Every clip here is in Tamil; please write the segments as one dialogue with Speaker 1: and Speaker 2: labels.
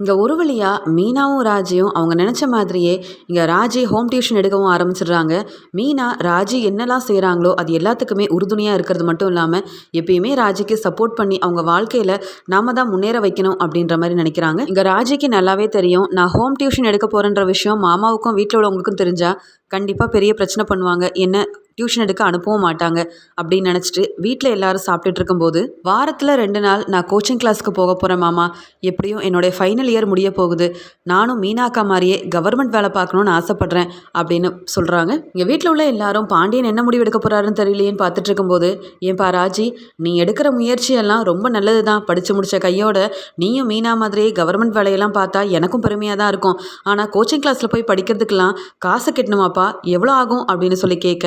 Speaker 1: இங்கே ஒரு வழியாக மீனாவும் ராஜியும் அவங்க நினச்ச மாதிரியே இங்கே ராஜி ஹோம் டியூஷன் எடுக்கவும் ஆரம்பிச்சிடுறாங்க. மீனா ராஜி என்னெல்லாம் செய்கிறாங்களோ அது எல்லாத்துக்குமே உறுதுணையாக இருக்கிறது மட்டும் இல்லாமல் எப்பயுமே ராஜிக்கு சப்போர்ட் பண்ணி அவங்க வாழ்க்கையில் நாம தான் முன்னேற வைக்கணும் அப்படின்ற மாதிரி நினைக்கிறாங்க. இங்கே ராஜிக்கு நல்லாவே தெரியும் நான் ஹோம் டியூஷன் எடுக்க போகிறேன்ற விஷயம் மாமாவுக்கும் வீட்டில் உள்ளவங்களுக்கும் தெரிஞ்சால் கண்டிப்பாக பெரிய பிரச்சனை பண்ணுவாங்க. என்ன டியூஷன் எடுக்க அனுப்பவும் மாட்டாங்க அப்படின்னு நினச்சிட்டு வீட்டில் எல்லாரும் சாப்பிட்டுட்டு இருக்கும்போது வாரத்தில் ரெண்டு நாள் நான் கோச்சிங் கிளாஸ்க்கு போக போகிறேன் மாமா. எப்படியும் என்னுடைய ஃபைனல் இயர் முடிய போகுது. நானும் மீனாக்கா மாதிரியே கவர்மெண்ட் வேலை பார்க்கணுன்னு ஆசைப்பட்றேன் அப்படின்னு சொல்கிறாங்க இங்கே வீட்டில் உள்ள எல்லாரும் பாண்டியன் என்ன முடிவு எடுக்க போகிறாருன்னு தெரியலையேன்னு பார்த்துட்டு இருக்கும்போது ஏன்பா ராஜி நீ எடுக்கிற முயற்சியெல்லாம் ரொம்ப நல்லது தான் படித்து முடித்த கையோட நீயும் மீனா மாதிரியே கவர்மெண்ட் வேலையெல்லாம் பார்த்தா எனக்கும் பெருமையாக தான் இருக்கும். ஆனால் கோச்சிங் கிளாஸில் போய் படிக்கிறதுக்கெல்லாம் காசு கட்டணுமாப்பா? எவ்வளோ ஆகும் அப்படின்னு சொல்லி கேட்க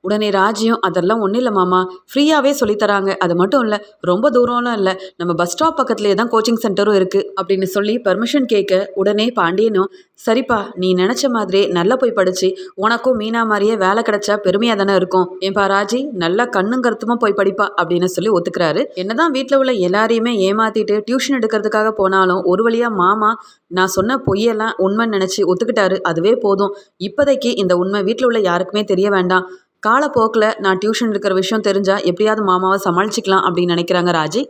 Speaker 1: உடனே ராஜியும் அதெல்லாம் ஒன்றும் இல்லை மாமா. ஃப்ரீயாகவே சொல்லித்தராங்க. அது மட்டும் இல்லை ரொம்ப தூரம்லாம் இல்லை. நம்ம பஸ் ஸ்டாப் பக்கத்துலேயே தான் கோச்சிங் சென்டரும் இருக்குது அப்படின்னு சொல்லி பர்மிஷன் கேட்க உடனே பாண்டியனும் சரிப்பா நீ நினச்ச மாதிரியே நல்லா போய் படித்து உனக்கும் மீனா மாதிரியே வேலை கிடைச்சா பெருமையாக தானே இருக்கும். ஏன்பா ராஜி நல்லா கண்ணுங்கருத்துமா போய் படிப்பா? அப்படின்னு சொல்லி ஒத்துக்கிறாரு. என்னதான் வீட்டில் உள்ள எல்லாரையுமே ஏமாத்திட்டு டியூஷன் எடுக்கிறதுக்காக போனாலும் ஒரு வழியாக மாமா நான் சொன்ன பொய்யெல்லாம் உண்மைன்னு நினச்சி ஒத்துக்கிட்டாரு. அதுவே போதும். இப்போதைக்கு இந்த உண்மை வீட்டில் உள்ள யாருக்குமே தெரிய வேண்டாம். காலப்போக்கில் நான் டியூஷன் இருக்கிற விஷயம் தெரிஞ்சால் எப்படியாவது மாமாவை சமாளிச்சிக்கலாம் அப்படின்னு நினைக்கிறாங்க ராஜி.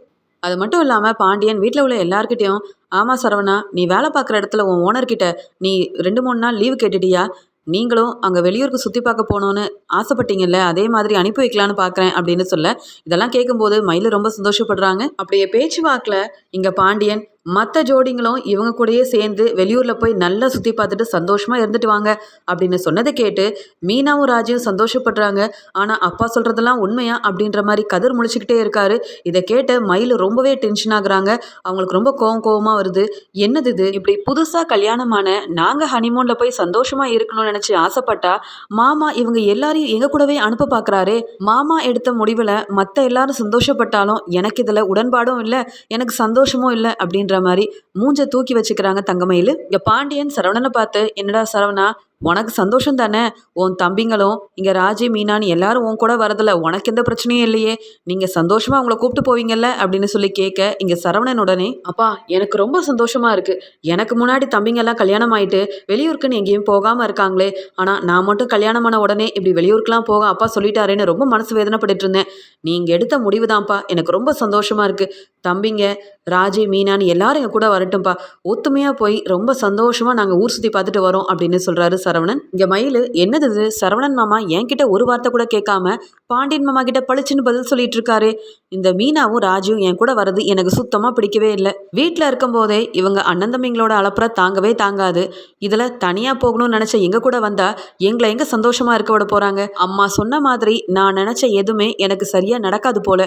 Speaker 1: அது மட்டும் இல்லாமல் பாண்டியன் வீட்டில் உள்ள எல்லார்கிட்டேயும் ஆமாம் சரவணா நீ வேலை பார்க்குற இடத்துல உன் ஓனர்கிட்ட நீ ரெண்டு மூணு நாள் லீவு கேட்டுட்டியா? நீங்களும் அங்கே வெளியூருக்கு சுற்றி பார்க்க போகணுன்னு ஆசைப்பட்டீங்கல்ல அதே மாதிரி அனுப்பி வைக்கலான்னு பார்க்குறேன் அப்படின்னு சொல்ல இதெல்லாம் கேட்கும்போது மயில் ரொம்ப சந்தோஷப்படுறாங்க. அப்படியே பேச்சு வாக்கில் இங்கே பாண்டியன் மற்ற ஜோடிங்களும் இவங்க கூடயே சேர்ந்து வெளியூரில் போய் நல்லா சுற்றி பார்த்துட்டு சந்தோஷமாக இருந்துட்டு வாங்க அப்படின்னு சொன்னதை கேட்டு மீனாவும் ராஜும் சந்தோஷப்படுறாங்க. ஆனால் அப்பா சொல்கிறதெல்லாம் உண்மையா? அப்படின்ற மாதிரி கதிர் முழிச்சுக்கிட்டே இருக்காரு. இதை கேட்ட மயில் ரொம்பவே டென்ஷன் ஆகுறாங்க. அவங்களுக்கு ரொம்ப கோவம் கோவமாக வருது. என்னது இது? இப்படி புதுசாக கல்யாணமான நாங்கள் ஹனிமூனில் போய் சந்தோஷமாக இருக்கணும்னு நினச்சி ஆசைப்பட்டா மாமா இவங்க எல்லாரையும் எங்கள் கூடவே அனுப்ப பார்க்குறாரே மாமா எடுத்த முடிவில் மற்ற எல்லாரும் சந்தோஷப்பட்டாலும் எனக்கு இதில் உடன்பாடும் இல்லை எனக்கு சந்தோஷமும் இல்லை அப்படின்ற மாதிரி மூஞ்ச தூக்கி வச்சுக்கிறாங்க தங்கமயில். இங்கே பாண்டியன் சரவணனை பார்த்து என்னடா சரவணா உனக்கு சந்தோஷம் தானே? உன் தம்பிங்களும் இங்கே ராஜி மீனான்னு எல்லாரும் உன் கூட வரதில்ல உனக்கு எந்த பிரச்சனையும் இல்லையே. நீங்கள் சந்தோஷமாக அவங்கள கூப்பிட்டு போவீங்கல்ல? அப்படின்னு சொல்லி கேட்க இங்கே சரவணன் உடனே அப்பா எனக்கு ரொம்ப சந்தோஷமாக இருக்குது எனக்கு முன்னாடி தம்பிங்கெல்லாம் கல்யாணம் ஆயிட்டு வெளியூருக்குன்னு எங்கேயும் போகாமல் இருக்காங்களே. ஆனால் நான் மட்டும் கல்யாணம் ஆன உடனே இப்படி வெளியூருக்குலாம் போக அப்பா சொல்லிட்டாரேன்னு ரொம்ப மனசு வேதனைப்பட்டு இருந்தேன். நீங்கள் எடுத்த முடிவு தான்ப்பா எனக்கு ரொம்ப சந்தோஷமாக இருக்குது தம்பிங்க ராஜி மீனான்னு எல்லாரும் எங்கள் கூட வரட்டும்ப்பா ஒத்துமையாக போய் ரொம்ப சந்தோஷமாக நாங்கள் ஊர் சுற்றி பார்த்துட்டு வரோம் அப்படின்னு சொல்கிறாரு சரவணன். இங்கே மயில் என்னது இது? சரவணன் மாமா என்கிட்ட ஒரு வார்த்தை கூட கேட்காம பாண்டியன் மாமா கிட்ட பளிச்சுன்னு பதில் சொல்லிட்டு இருக்காரு. இந்த மீனாவும் ராஜுவும் என் கூட வர்றது எனக்கு சுத்தமாக பிடிக்கவே இல்லை. வீட்டில் இருக்கும்போதே இவங்க அண்ணன் தம்பிங்களோட அளப்புற தாங்கவே தாங்காது. இதில் தனியாக போகணும்னு நினச்ச எங்கள் கூட வந்தால் எங்களை எங்கே சந்தோஷமாக இருக்க விட போகிறாங்க அம்மா சொன்ன மாதிரி நான் நினச்ச எதுவுமே எனக்கு சரியாக நடக்காது போல.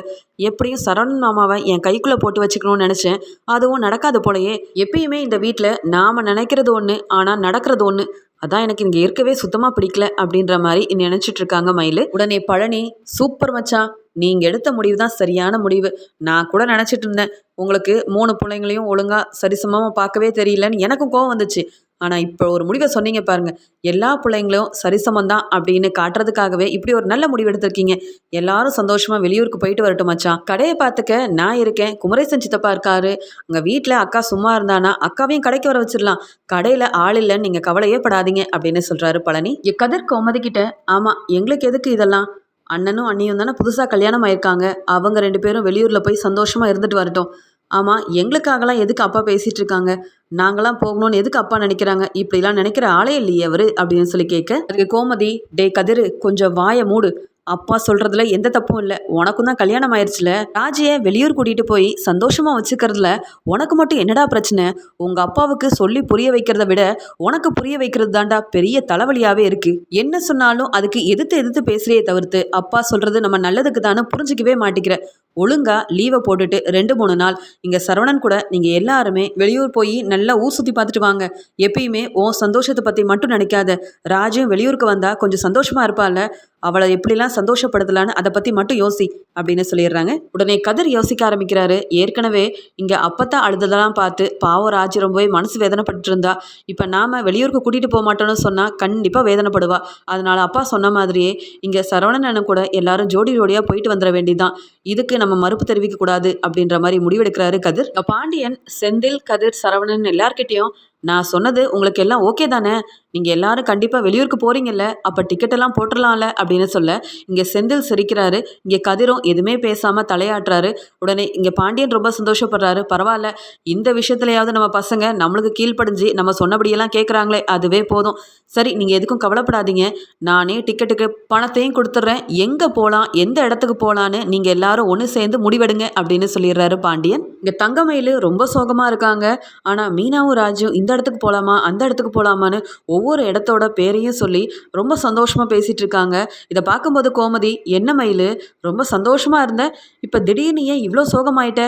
Speaker 1: எப்படியும் சரவணன் மாமாவை என் கைக்குள்ளே போட்டு வச்சுக்கணும்னு நினச்சேன். அதுவும் நடக்காது போலயே. எப்பயுமே இந்த வீட்டில் நாம் நினைக்கிறது ஒன்று ஆனால் நடக்கிறது ஒன்று அதான் எனக்கு இங்கே இருக்கவே சுத்தமாக பிடிக்கல அப்படின்ற மாதிரி நினச்சிட்டு இருக்காங்க மயில். உடனே பழனி சூப்பர் மச்சான் நீங்கள் எடுத்த முடிவு தான் சரியான முடிவு. நான் கூட நினச்சிட்டு இருந்தேன். உங்களுக்கு மூணு பிள்ளைங்களையும் ஒழுங்காக சரிசமமாக பார்க்கவே தெரியலன்னு எனக்கும் கோவம் வந்துச்சு. ஆனால் இப்போ ஒரு முடிவை சொன்னீங்க பாருங்க. எல்லா பிள்ளைங்களும் சரிசமம் தான் அப்படின்னு காட்டுறதுக்காகவே இப்படி ஒரு நல்ல முடிவு எடுத்திருக்கீங்க. எல்லாரும் சந்தோஷமா வெளியூருக்கு போயிட்டு வரட்டும் மச்சான். கடையை பார்த்துக்க நான் இருக்கேன். குமரேசன் சித்தப்பா இருக்காரு. அங்கே வீட்டில் அக்கா சும்மா இருந்தானா அக்காவையும் கடைக்கு வர வச்சிடலாம். கடையில் ஆள் இல்லைன்னு நீங்கள் கவலையே படாதீங்க அப்படின்னு சொல்கிறாரு பழனி. கதிர் கோமதி கிட்ட ஆமாம் எங்களுக்கு எதுக்கு இதெல்லாம்? அண்ணனும் அண்ணியும் தானே புதுசாக கல்யாணம் ஆயிருக்காங்க. அவங்க ரெண்டு பேரும் வெளியூரில் போய் சந்தோஷமாக இருந்துட்டு வரட்டும். ஆமாம் எங்களுக்காகலாம் எதுக்கு அப்பா பேசிகிட்டு இருக்காங்க நாங்களாம் போகணும்னு எதுக்கு அப்பா நினைக்கிறாங்க? இப்படிலாம் நினைக்கிற ஆளே இல்லையே அவர் அப்படின்னு சொல்லி கேட்க அதுக்கு கோமதி டே கதிர் கொஞ்சம் வாயை மூடு. அப்பா சொல்கிறதுல எந்த தப்பும் இல்லை. உனக்கும் தான் கல்யாணம் ஆயிடுச்சுல ராஜியை வெளியூர் கூட்டிகிட்டு போய் சந்தோஷமாக வச்சுக்கிறதுல உனக்கு மட்டும் என்னடா பிரச்சனை? உங்கள் அப்பாவுக்கு சொல்லி புரிய வைக்கிறத விட உனக்கு புரிய வைக்கிறது தாண்டா பெரிய தலைவலியாகவே இருக்குது என்ன சொன்னாலும் அதுக்கு எதிர்த்து எதிர்த்து பேசுகிறியே தவிர்த்து அப்பா சொல்கிறது நம்ம நல்லதுக்கு தானே புரிஞ்சிக்கவே மாட்டேங்கிற ஒழுங்கா லீவை போட்டுட்டு ரெண்டு மூணு நாள் இங்கே சரவணன் கூட நீங்கள் எல்லாருமே வெளியூர் போய் நல்லா ஊர் சுற்றி பார்த்துட்டு வாங்க. எப்பயுமே உன் சந்தோஷத்தை பற்றி மட்டும் நினைக்காத. ராஜும் வெளியூருக்கு வந்தால் கொஞ்சம் சந்தோஷமாக இருப்பாள்ல. அவளை எப்படிலாம் சந்தோஷப்படுத்தலான்னு அதை பற்றி மட்டும் யோசி அப்படின்னு சொல்லிடுறாங்க. உடனே கதிர் யோசிக்க ஆரம்பிக்கிறாரு. ஏற்கனவே இங்கே அப்பத்தா அழுததெல்லாம் பார்த்து பாவம் ராஜி ரொம்பவே மனசு வேதனைப்பட்டு இருந்தா இப்போ நாம் வெளியூருக்கு கூட்டிகிட்டு போக மாட்டோம்னு சொன்னால் கண்டிப்பாக வேதனைப்படுவா. அதனால அப்பா சொன்ன மாதிரியே இங்கே சரவணன் அண்ணன் கூட எல்லாரும் ஜோடி ஜோடியாக போயிட்டு வந்துட வேண்டியதுதான். இதுக்கு நம்ம மறுப்பு தெரிவிக்க கூடாது அப்படின்ற மாதிரி முடிவெடுக்கிறாரு கதிர். பாண்டியன் செந்தில் கதிர் சரவணன் எல்லார்கிட்டையும் நான் சொன்னது உங்களுக்கு எல்லாம் ஓகே தானே? நீங்கள் எல்லாரும் கண்டிப்பாக வெளியூருக்கு போகிறீங்கல்ல அப்போ டிக்கெட்டெல்லாம் போட்டுடலாம்ல அப்படின்னு சொல்ல இங்கே செந்தில் சிரிக்கிறாரு இங்கே கதிரும் எதுவுமே பேசாமல் தலையாட்டுறாரு. உடனே இங்கே பாண்டியன் ரொம்ப சந்தோஷப்படுறாரு பரவாயில்ல இந்த விஷயத்துலையாவது நம்ம பசங்க நம்மளுக்கு கீழ்ப்படிஞ்சு நம்ம சொன்னபடியெல்லாம் கேட்குறாங்களே அதுவே போதும். சரி நீங்கள் எதுக்கும் கவலைப்படாதீங்க. நானே டிக்கெட்டுக்கு பணத்தையும் கொடுத்துட்றேன். எங்கே போகலாம் எந்த இடத்துக்கு போகலான்னு நீங்கள் எல்லாரும் ஒன்று சேர்ந்து முடிவெடுங்க அப்படின்னு சொல்லிடுறாரு பாண்டியன். இங்கே தங்கமயில் ரொம்ப சோகமாக இருக்காங்க. ஆனால் மீனாவும் ராஜும் இந்த இடத்துக்கு போகலாமா அந்த இடத்துக்கு போகலாமான்னு ஒவ்வொரு இடத்தோட பேரையும் சொல்லி ரொம்ப சந்தோஷமாக பேசிகிட்டு இருக்காங்க இதை பார்க்கும்போது கோமதி என்ன மயில்? ரொம்ப சந்தோஷமாக இருந்தேன் இப்போ திடீர்னு ஏன் இவ்வளோ சோகமாயிட்ட?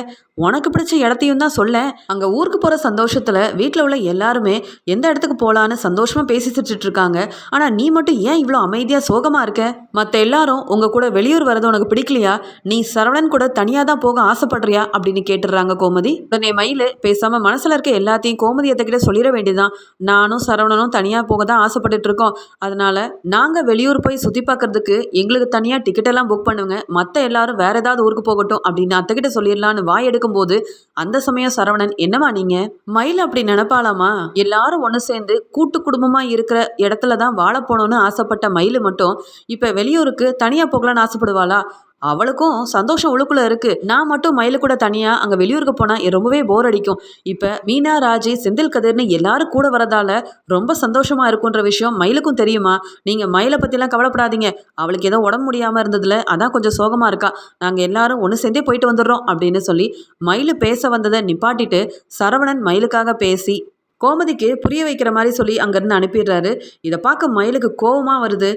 Speaker 1: உனக்கு பிடிச்ச இடத்தையும் தான் சொல்ல. அங்கே ஊருக்கு போகிற சந்தோஷத்தில் வீட்டில் உள்ள எல்லாருமே எந்த இடத்துக்கு போகலான்னு சந்தோஷமாக பேசி இருக்காங்க ஆனால் நீ மட்டும் ஏன் இவ்வளோ அமைதியாக சோகமாக இருக்க? மற்ற எல்லாரும் உங்கள் கூட வெளியூர் வரது உனக்கு பிடிக்கலையா? நீ சரவணன் கூட தனியாக தான் போக ஆசைப்படுறியா? அப்படின்னு கேட்டுடுறாங்க கோமதி. உடனே மயில் பேசாமல் மனசில் இருக்க எல்லாத்தையும் கோமதி கிட்ட சொல்லிட வேண்டியதுதான். நானும் சரவணனும் தனியாக போக தான் ஆசைப்பட்டுட்டு இருக்கோம் அதனால நாங்கள் வெளியூர் போய் சுற்றி பார்க்கறதுக்கு எங்களுக்கு தனியாக டிக்கெட் எல்லாம் புக் பண்ணுங்க. மற்ற எல்லாரும் வேற ஏதாவது ஊருக்கு போகட்டும் அப்படின்னு அத்தைக்கிட்ட சொல்லிடலான்னு வாய் எடுக்கும்போது அந்த சமயம் சரவணன் என்னமா நீங்க? மயில் அப்படி நினப்பாலாமா எல்லாரும் ஒன்று சேர்ந்து கூட்டு குடும்பமா இருக்கிற இடத்துல தான் வாழ போகணும்னு ஆசைப்பட்ட மயில் மட்டும் இப்போ வெளியூருக்கு தனியாக போகலான்னு ஆசைப்படுவாளா? அவளுக்கும் சந்தோஷம் உழுக்குள்ள இருக்கு. நான் மட்டும் மயிலு கூட தனியா அங்க வெளியூருக்கு போனா ரொம்பவே போர் அடிக்கும். இப்ப மீனா ராஜி செந்தில் கதிர்னு எல்லாரும் கூட வரதால ரொம்ப சந்தோஷமா இருக்குன்ற விஷயம் மயிலுக்கும் தெரியுமா? நீங்க மயிலை பத்திலாம் கவலைப்படாதீங்க. அவளுக்கு ஏதோ உடம்பு முடியாம இருந்ததுல அதான் கொஞ்சம் சோகமா இருக்கா. நாங்க எல்லாரும் ஒன்று சேர்ந்தே போயிட்டு வந்துடுறோம் அப்படின்னு சொல்லி மயிலு பேச வந்ததை நிப்பாட்டிட்டு சரவணன் மயிலுக்காக பேசி கோமதிக்கு புரிய வைக்கிற மாதிரி சொல்லி அங்கேருந்து அனுப்பிடுறாரு. இதை பார்க்க மயிலுக்கு கோவமாக வருது.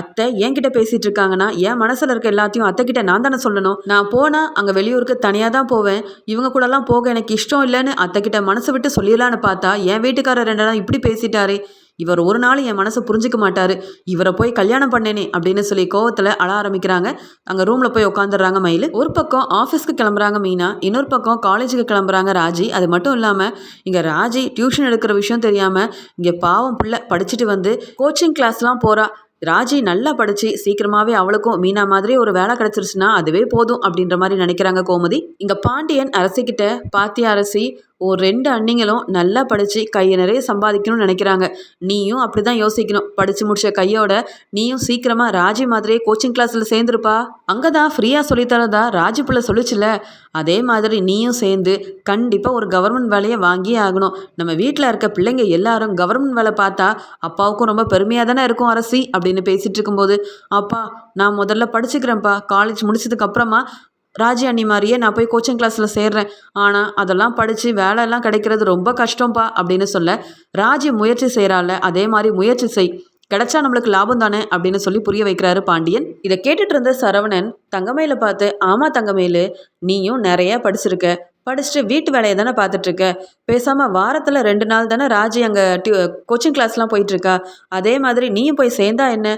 Speaker 1: அத்தை என்கிட்ட பேசிகிட்டு இருக்காங்கன்னா என் மனசில் இருக்க எல்லாத்தையும் அத்தைக்கிட்ட நான் தானே சொல்லணும். நான் போனால் அங்கே வெளியூருக்கு தனியாக தான் போவேன். இவங்க கூடலாம் போக எனக்கு இஷ்டம் இல்லைன்னு அத்தைக்கிட்ட மனசை விட்டு சொல்லிடலான்னு பார்த்தா என் வீட்டுக்காரர் ரெண்டு நாள் இப்படி பேசிட்டாரு. இவர் ஒரு நாள் என் மனசை புரிஞ்சிக்க மாட்டார். இவரை போய் கல்யாணம் பண்ணேனே அப்படின்னு சொல்லி கோவத்தில் அழ ஆரம்பிக்கிறாங்க. அங்கே ரூமில் போய் உட்காந்துடுறாங்க மயில். ஒரு பக்கம் ஆஃபீஸ்க்கு கிளம்புறாங்க மீனா. இன்னொரு பக்கம் காலேஜுக்கு கிளம்புறாங்க ராஜி. அது மட்டும் இல்லாமல் இங்கே ராஜி டியூஷன் எடுக்கிற விஷயம் தெரியாமல் இங்கே பாவம் பிள்ளை படிச்சுட்டு வந்து கோச்சிங் கிளாஸ்லாம் போகிறா ராஜி நல்லா படித்து சீக்கிரமாகவே அவளுக்கும் மீனா மாதிரி ஒரு வேலை கிடச்சிருச்சுன்னா அதுவே போதும் அப்படின்ற மாதிரி நினைக்கிறாங்க கோமதி. இங்கே பாண்டியன் அரசிக்கிட்ட பாத்திய அரசி ஒரு ரெண்டு அண்ணிங்களும் நல்லா படித்து கையை நிறைய சம்பாதிக்கணும்னு நினைக்கிறாங்க. நீயும் அப்படி தான் யோசிக்கணும். படித்து முடிச்ச கையோட நீயும் சீக்கிரமாக ராஜி மாதிரியே கோச்சிங் கிளாஸில் சேர்ந்துருப்பா. அங்கே தான் ஃப்ரீயாக சொல்லித்தரதா ராஜி பிள்ளை சொல்லிச்சுல. அதே மாதிரி நீயும் சேர்ந்து கண்டிப்பாக ஒரு கவர்மெண்ட் வேலையை வாங்கியே ஆகணும். நம்ம வீட்டில் இருக்க பிள்ளைங்க எல்லாரும் கவர்மெண்ட் வேலை பார்த்தா அப்பாவுக்கும் ரொம்ப பெருமையாக தானே இருக்கும் அரசி அப்படின்னு பேசிகிட்டு இருக்கும்போது அப்பா நான் முதல்ல படிச்சுக்கிறேன்ப்பா. காலேஜ் முடிச்சதுக்கப்புறமா ராஜி அண்ணி மாதிரியே நான் போய் கோச்சிங் கிளாஸில் சேர்றேன். ஆனால் அதெல்லாம் படித்து வேலையெல்லாம் கிடைக்கிறது ரொம்ப கஷ்டம்ப்பா அப்படின்னு சொல்ல ராஜி முயற்சி செய்கிறாள் அதே மாதிரி முயற்சி செய். கிடைச்சா நம்மளுக்கு லாபம் தானே அப்படின்னு சொல்லி புரிய வைக்கிறாரு பாண்டியன். இதை கேட்டுட்டு இருந்த சரவணன் தங்கமையில பார்த்து ஆமா தங்கமேலு நீயும் நிறைய படிச்சிருக்க. படிச்சுட்டு வீட்டு வேலையை தானே பார்த்துட்ருக்க பேசாமல் வாரத்தில் ரெண்டு நாள் தானே ராஜி அங்கே டியூ கோச்சிங் கிளாஸ்லாம் போயிட்டுருக்கா. அதே மாதிரி நீயும் போய் சேர்ந்தா என்ன?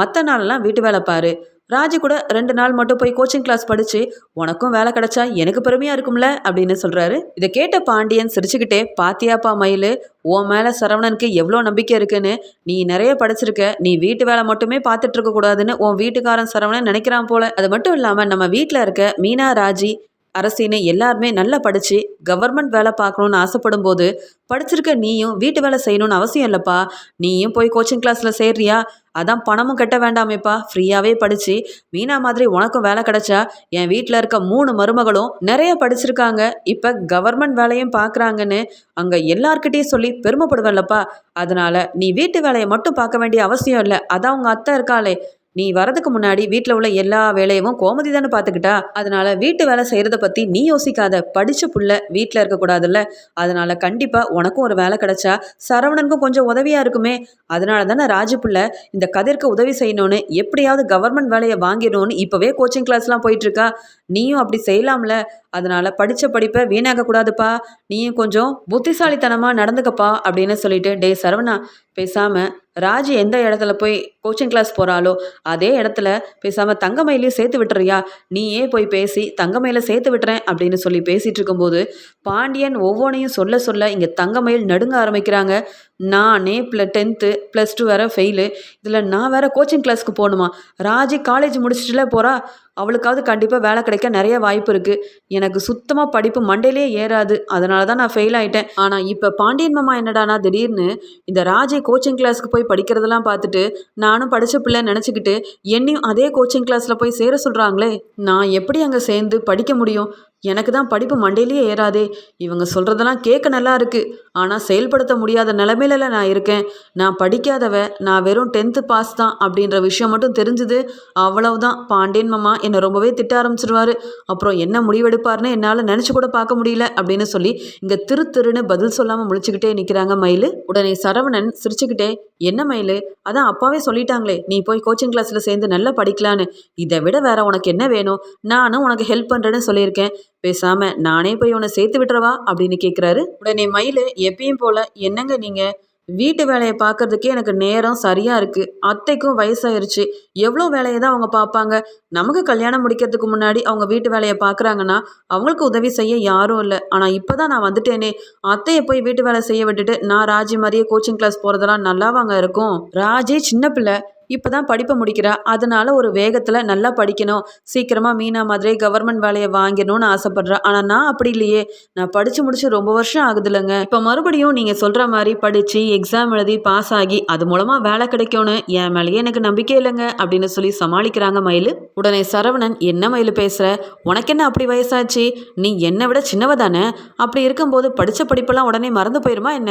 Speaker 1: மற்ற நாளெல்லாம் வீட்டு வேலை பாரு. ராஜி கூட ரெண்டு நாள் மட்டும் போய் கோச்சிங் கிளாஸ் படித்து உனக்கும் வேலை கிடைச்சா எனக்கு பெருமையாக இருக்கும்ல அப்படின்னு சொல்கிறாரு இதை கேட்ட பாண்டியன் சிரிச்சுக்கிட்டே பாத்தியாப்பா மயில் உன் மேலே சரவணனுக்கு எவ்வளோ நம்பிக்கை இருக்குன்னு நீ நிறைய படிச்சிருக்க நீ வீட்டு வேலை மட்டுமே பார்த்துட்டு இருக்க கூடாதுன்னு உன் வீட்டுக்காரன் சரவணன் நினைக்கிறான் போல. அது மட்டும் இல்லாமல் நம்ம வீட்டில் இருக்க மீனா ராஜி அரசின்னு எல்லாருமே நல்லா படித்து கவர்மெண்ட் வேலை பார்க்கணுன்னு ஆசைப்படும் போது படிச்சிருக்க நீயும் வீட்டு வேலை செய்யணும்னு அவசியம் இல்லைப்பா. நீயும் போய் கோச்சிங் கிளாஸில் சேர்றியா? அதான் பணமும் கட்ட வேண்டாமேப்பா. ஃப்ரீயாகவே படித்து மீனா மாதிரி உனக்கும் வேலை கிடைச்சா என் வீட்டில் இருக்க மூணு மருமகளும் நிறைய படிச்சிருக்காங்க. இப்போ கவர்மெண்ட் வேலையும் பார்க்குறாங்கன்னு அங்கே எல்லார்கிட்டேயும் சொல்லி பெருமைப்படுவேன்லப்பா. அதனால் நீ வீட்டு வேலையை மட்டும் பார்க்க வேண்டிய அவசியம் இல்லை. அதான் உங்கள் அத்தை இருக்காளே. நீ வரதுக்கு முன்னாடி வீட்டில் உள்ள எல்லா வேலையும் கோமதி தானே பார்த்துக்கிட்டா அதனால வீட்டு வேலை செய்கிறத பற்றி நீ யோசிக்காத. படித்த புள்ள வீட்டில் இருக்கக்கூடாதுல்ல அதனால கண்டிப்பாக உனக்கும் ஒரு வேலை கிடைச்சா சரவணனுக்கும் கொஞ்சம் உதவியாக இருக்குமே. அதனால தானே ராஜு புள்ள இந்த கதிர்க்கு உதவி செய்யணும்னு எப்படியாவது கவர்மெண்ட் வேலையை வாங்கிடணும்னு இப்போவே கோச்சிங் கிளாஸ்லாம் போயிட்டுருக்கா. நீயும் அப்படி செய்யலாம்ல. அதனால் படித்த படிப்பை வீணாக்கக்கூடாதுப்பா. நீயும் கொஞ்சம் புத்திசாலித்தனமாக நடந்துக்கப்பா அப்படின்னு சொல்லிட்டு டே சரவணா பேசாமல் ராஜி எந்த இடத்துல போய் கோச்சிங் கிளாஸ் போகிறாளோ அதே இடத்துல பேசாமல் தங்கமயிலையும் சேர்த்து விட்டுறியா? நீயே போய் பேசி தங்கமயில சேர்த்து விட்டுறேன் அப்படின்னு சொல்லி பேசிகிட்டு இருக்கும்போது பாண்டியன் ஒவ்வொன்றையும் சொல்ல சொல்ல இங்கே தங்கமயில் நடுங்க ஆரம்பிக்கிறாங்க. நானே ப்ள டென்த்து ப்ளஸ் டூ வேறு ஃபெயிலு இதில் நான் வேறு கோச்சிங் கிளாஸ்க்கு போகணுமா? ராஜி காலேஜ் முடிச்சுட்டுல போகிறா அவளுக்காவது கண்டிப்பாக வேலை கிடைக்க நிறைய வாய்ப்பு இருக்குது எனக்கு சுத்தமாக படிப்பு மண்டையிலே ஏறாது. அதனால தான் நான் ஃபெயில் ஆகிட்டேன் ஆனால் இப்போ பாண்டியன் மாமா என்னடானா திடீர்னு இந்த ராஜி கோச்சிங் கிளாஸ்க்கு போய் படிக்கிறதெல்லாம் பார்த்துட்டு நானும் படித்த பிள்ளை நினச்சிக்கிட்டு என்னையும் அதே கோச்சிங் கிளாஸில் போய் சேர சொல்கிறாங்களே நான் எப்படி அங்கே சேர்ந்து படிக்க முடியும்? எனக்கு தான் படிப்பு மண்டையிலேயே ஏறாதே. இவங்க சொல்கிறதெல்லாம் கேட்க நல்லா இருக்குது ஆனால் செயல்படுத்த முடியாத நிலமையில நான் இருக்கேன். நான் படிக்காதவ நான் வெறும் டென்த்து பாஸ் தான் அப்படின்ற விஷயம் மட்டும் தெரிஞ்சுது. அவ்வளவுதான். பாண்டியன் மாமா என்னை ரொம்பவே திட்ட ஆரம்பிச்சிருவாரு. அப்புறம் என்ன முடிவெடுப்பார்னு என்னால் நினச்சி கூட பார்க்க முடியல அப்படின்னு சொல்லி இங்கே திரு திருன்னு பதில் சொல்லாமல் முழிச்சுக்கிட்டே நிற்கிறாங்க மயில். உடனே சரவணன் சிரிச்சுக்கிட்டே என்ன மயில்? அதான் அப்பாவே சொல்லிட்டாங்களே. நீ போய் கோச்சிங் கிளாஸில் சேர்ந்து நல்லா படிக்கலான்னு. இதை விட வேற உனக்கு என்ன வேணும்? நானும் உனக்கு ஹெல்ப் பண்ணுறேன்னு சொல்லியிருக்கேன். பேசாம நானே போய் உன்னை சேர்த்து விட்டுறவா? அப்படின்னு கேட்குறாரு உடனே மயில் எப்பயும் போல என்னங்க நீங்கள் வீட்டு வேலையை பார்க்கறதுக்கே எனக்கு நேரம் சரியாக இருக்குது அத்தைக்கும் வயசாயிருச்சு. எவ்வளோ வேலையை தான் அவங்க பார்ப்பாங்க? நமக்கு கல்யாணம் முடிக்கிறதுக்கு முன்னாடி அவங்க வீட்டு வேலையை பார்க்குறாங்கன்னா அவங்களுக்கு உதவி செய்ய யாரும் இல்லை. ஆனால் இப்போ தான் நான் வந்துட்டேனே. அத்தையை போய் வீட்டு வேலை செய்ய விட்டுட்டு நான் ராஜி மாதிரியே கோச்சிங் கிளாஸ் போகிறதெல்லாம் நல்லாவாங்க இருக்கும்? ராஜே சின்ன பிள்ளை. இப்போ தான் படிப்பை முடிக்கிறா. அதனால் ஒரு வேகத்தில் நல்லா படிக்கணும். சீக்கிரமாக மீனா மாதிரி கவர்மெண்ட் வேலையை வாங்கிடணும்னு ஆசைப்பட்றா. ஆனால் நான் அப்படி இல்லையே. நான் படித்து முடிச்சு ரொம்ப வருஷம் ஆகுது இல்லைங்க இப்போ மறுபடியும் நீங்கள் சொல்கிற மாதிரி படித்து எக்ஸாம் எழுதி பாஸ் ஆகி அது மூலமாக வேலை கிடைக்கும்னு என் மேலேயே எனக்கு நம்பிக்கை இல்லைங்க அப்படின்னு சொல்லி சமாளிக்கிறாங்க மயில். உடனே சரவணன் என்ன மயில் பேசுகிற உனக்கு என்ன அப்படி வயசாச்சு? நீ என்னை விட சின்னவ தானே? அப்படி இருக்கும்போது படித்த படிப்பெல்லாம் உடனே மறந்து போயிருமா என்ன?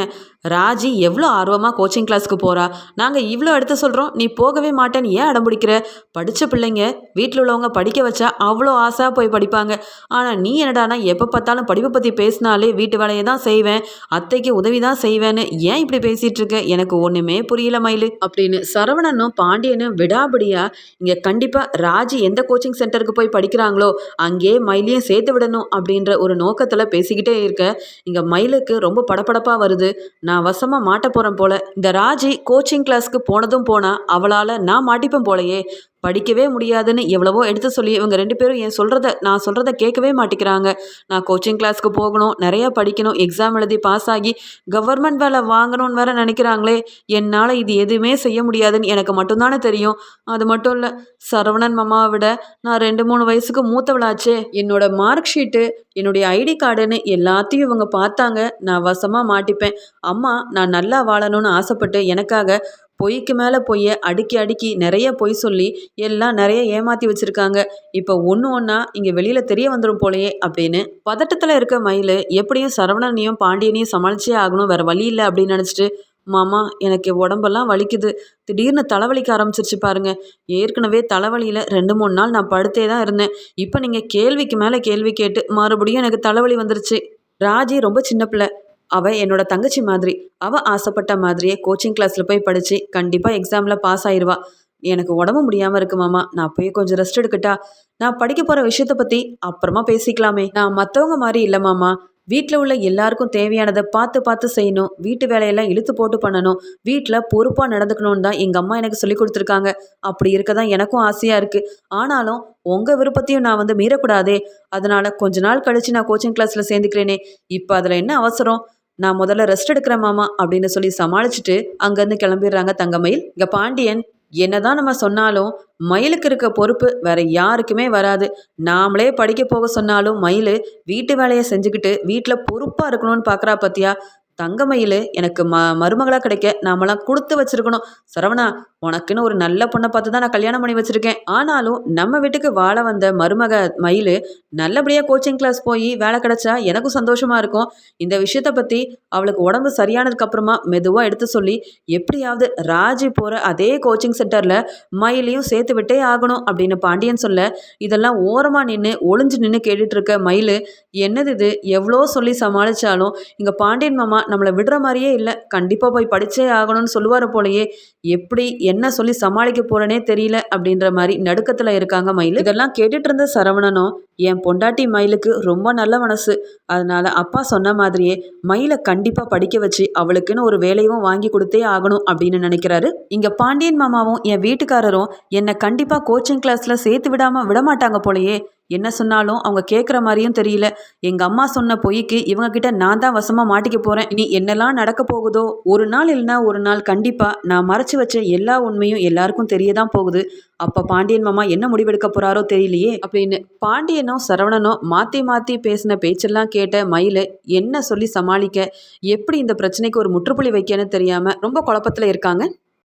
Speaker 1: ராஜி எவ்வளோ ஆர்வமாக கோச்சிங் கிளாஸ்க்கு போகிறா நாங்கள் இவ்வளோ எடுத்து சொல்கிறோம் நீ போ போகவே மாட்டேன்னு ஏன் அடம் பிடிக்கிற? படித்த பிள்ளைங்க வீட்டில் உள்ளவங்க படிக்க வச்சா அவ்வளோ ஆசையாக போய் படிப்பாங்க. ஆனால் நீ என்னடானா எப்போ பார்த்தாலும் படிப்பை பற்றி பேசினாலே வீட்டு வேலையை தான் செய்வேன் அத்தைக்கு உதவி தான் செய்வேன்னு ஏன் இப்படி பேசிகிட்டு இருக்க? எனக்கு ஒன்றுமே புரியல மயில். அப்படின்னு சரவணனும் பாண்டியனும் விடாபடியாக இங்கே கண்டிப்பாக ராஜி எந்த கோச்சிங் சென்டருக்கு போய் படிக்கிறாங்களோ அங்கேயே மயிலையும் சேர்த்து விடணும் அப்படின்ற ஒரு நோக்கத்தில் பேசிக்கிட்டே இருக்க. இங்கே மயிலுக்கு ரொம்ப படப்படப்பாக வருது. நான் வசமாக மாட்ட போகிறேன் போல. இந்த ராஜி கோச்சிங் கிளாஸ்க்கு போனதும் போனால் அவளா அவளால் நான் மாட்டிப்பேன் போலையே. படிக்கவே முடியாதுன்னு எவ்வளவோ எடுத்து சொல்லி இவங்க ரெண்டு பேரும் என் சொல்கிறத நான் சொல்கிறத கேட்கவே மாட்டேங்கிறாங்க. நான் கோச்சிங் கிளாஸ்க்கு போகணும் நிறையா படிக்கணும் எக்ஸாம் எழுதி பாஸ் ஆகி கவர்மெண்ட் வேலை வாங்கணும்னு வேற நினைக்கிறாங்களே. என்னால் இது எதுவுமே செய்ய முடியாதுன்னு எனக்கு மட்டும்தானே தெரியும். அது மட்டும் இல்லை சரவணன் மாமாவை விட நான் ரெண்டு மூணு வயசுக்கு மூத்தவளாச்சே. என்னோட மார்க் ஷீட்டு என்னுடைய ஐடி கார்டுன்னு எல்லாத்தையும் இவங்க பார்த்தாங்க. நான் வசமாக மாட்டிப்பேன். அம்மா நான் நல்லா வாழணும்னு ஆசைப்பட்டு எனக்காக பொய்க்கு மேலே பொய்யை அடுக்கி அடுக்கி நிறைய பொய் சொல்லி எல்லாம் நிறைய ஏமாற்றி வச்சுருக்காங்க. இப்போ ஒன்று ஒன்றா இங்கே வெளியில் தெரிய வந்துடும் போலையே அப்படின்னு பதட்டத்தில் இருக்க மயில் எப்படியும் சரவணனையும் பாண்டியனையும் சமாளிச்சே ஆகணும். வேறு வழி இல்லை அப்படின்னு நினச்சிட்டு மாமா எனக்கு உடம்பெல்லாம் வலிக்குது. திடீர்னு தலைவலிக்க ஆரம்பிச்சிருச்சு பாருங்க. ஏற்கனவே தலைவலியில் ரெண்டு மூணு நாள் நான் படுத்தே தான் இருந்தேன். இப்போ நீங்கள் கேள்விக்கு மேலே கேள்வி கேட்டு மறுபடியும் எனக்கு தலைவலி வந்துருச்சு. ராஜி ரொம்ப சின்ன பிள்ளை. அவள் என்னோட தங்கச்சி மாதிரி. அவள் ஆசைப்பட்ட மாதிரியே கோச்சிங் கிளாஸில் போய் படித்து கண்டிப்பாக எக்ஸாமில் பாஸ் ஆயிடுவா எனக்கு உடம்பு முடியாமல் இருக்கு மாமா. நான் போய் கொஞ்சம் ரெஸ்ட் எடுக்கட்டா? நான் படிக்க போகிற விஷயத்த பற்றி அப்புறமா பேசிக்கலாமே. நான் மற்றவங்க மாதிரி இல்லை மாமா. வீட்டில் உள்ள எல்லாருக்கும் தேவையானதை பார்த்து பார்த்து செய்யணும். வீட்டு வேலையெல்லாம் இழுத்து போட்டு பண்ணணும். வீட்டில் பொறுப்பாக நடந்துக்கணும்னு தான் எங்கள் அம்மா எனக்கு சொல்லி கொடுத்துருக்காங்க. அப்படி இருக்க தான் எனக்கும் ஆசையாக இருக்குது ஆனாலும் உங்கள் விருப்பத்தையும் நான் வந்து மீறக்கூடாதே. அதனால் கொஞ்ச நாள் கழித்து நான் கோச்சிங் கிளாஸில் சேர்ந்துக்கிறேனே. இப்போ அதில் என்ன அவசரம்? நான் முதல்ல ரெஸ்ட் எடுக்கிறேன் மாமா அப்படின்னு சொல்லி சமாளிச்சுட்டு அங்கேருந்து கிளம்பிடுறாங்க தங்கமயில். இங்கே பாண்டியன் என்னதான் நம்ம சொன்னாலும் மயிலுக்கு இருக்க பொறுப்பு வேற யாருக்குமே வராது. நாமளே படிக்க போக சொன்னாலும் மயில் வீட்டு வேலையை செஞ்சுக்கிட்டு வீட்டில் பொறுப்பாக இருக்கணும்னு பார்க்குறா பத்தியா? தங்கமயில் எனக்கு ம மருமகளாக கிடைக்க நாமெல்லாம் கொடுத்து வச்சிருக்கணும். சரவணா உனக்குன்னு ஒரு நல்ல பொண்ணை பார்த்து தான் நான் கல்யாணம் பண்ணி வச்சுருக்கேன். ஆனாலும் நம்ம வீட்டுக்கு வாழ வந்த மருமக மயில் நல்லபடியாக கோச்சிங் கிளாஸ் போய் வேலை கிடச்சா எனக்கும் சந்தோஷமாக இருக்கும். இந்த விஷயத்தை பற்றி அவளுக்கு உடம்பு சரியானதுக்கப்புறமா மெதுவாக எடுத்து சொல்லி எப்படியாவது ராஜி போகிற அதே கோச்சிங் சென்டரில் மயிலையும் சேர்த்து விட்டே ஆகணும் அப்படின்னு பாண்டியன் சொல்ல இதெல்லாம் ஓரமாக நின்று ஒளிஞ்சு நின்று கேட்டுட்டு இருக்க மயில் என்னது இது? எவ்வளோ சொல்லி சமாளித்தாலும் இங்கே பாண்டியன் மாமா நம்மளை விடுற மாதிரியே இல்லை. கண்டிப்பாக போய் படித்தே ஆகணும்னு சொல்லுவார் போலயே. எப்படி என்ன சொல்லி சமாளிக்க போறேனே தெரியல அப்படின்ற மாதிரி நடுக்கத்தில் இருக்காங்க மயில். இதெல்லாம் கேட்டுட்டு இருந்த சரவணனும் என் பொண்டாட்டி மயிலுக்கு ரொம்ப நல்ல மனசு. அதனால அப்பா சொன்ன மாதிரியே மயிலை கண்டிப்பாக படிக்க வச்சு அவளுக்குன்னு ஒரு வேலையும் வாங்கி கொடுத்தே ஆகணும் அப்படின்னு நினைக்கிறாரு. இங்கே பாண்டியன் மாமாவும் என் வீட்டுக்காரரும் என்னை கண்டிப்பாக கோச்சிங் கிளாஸில் சேர்த்து விடாமல் விடமாட்டாங்க போலயே. என்ன சொன்னாலும் அவங்க கேட்குற மாதிரியும் தெரியல. எங்கள் அம்மா சொன்ன பொய்க்கு இவங்க கிட்ட நான் தான் வசமாக மாட்டிக்க போகிறேன் இனி என்னெல்லாம் நடக்க போகுதோ? ஒரு நாள் இல்லைனா ஒரு நாள் கண்டிப்பாக நான் மறைச்சி வச்ச எல்லா உண்மையும் எல்லாருக்கும் தெரிய தான் போகுது. அப்போ பாண்டியன் மாமா என்ன முடிவெடுக்க போகிறாரோ தெரியலையே அப்படின்னு பாண்டியனும் சரவணனும் மாற்றி மாற்றி பேசின பேச்செல்லாம் கேட்ட மயில் என்ன சொல்லி சமாளிக்க? எப்படி இந்த பிரச்சனைக்கு ஒரு முற்றுப்புள்ளி வைக்கன்னு தெரியாமல் ரொம்ப குழப்பத்தில் இருக்காங்க?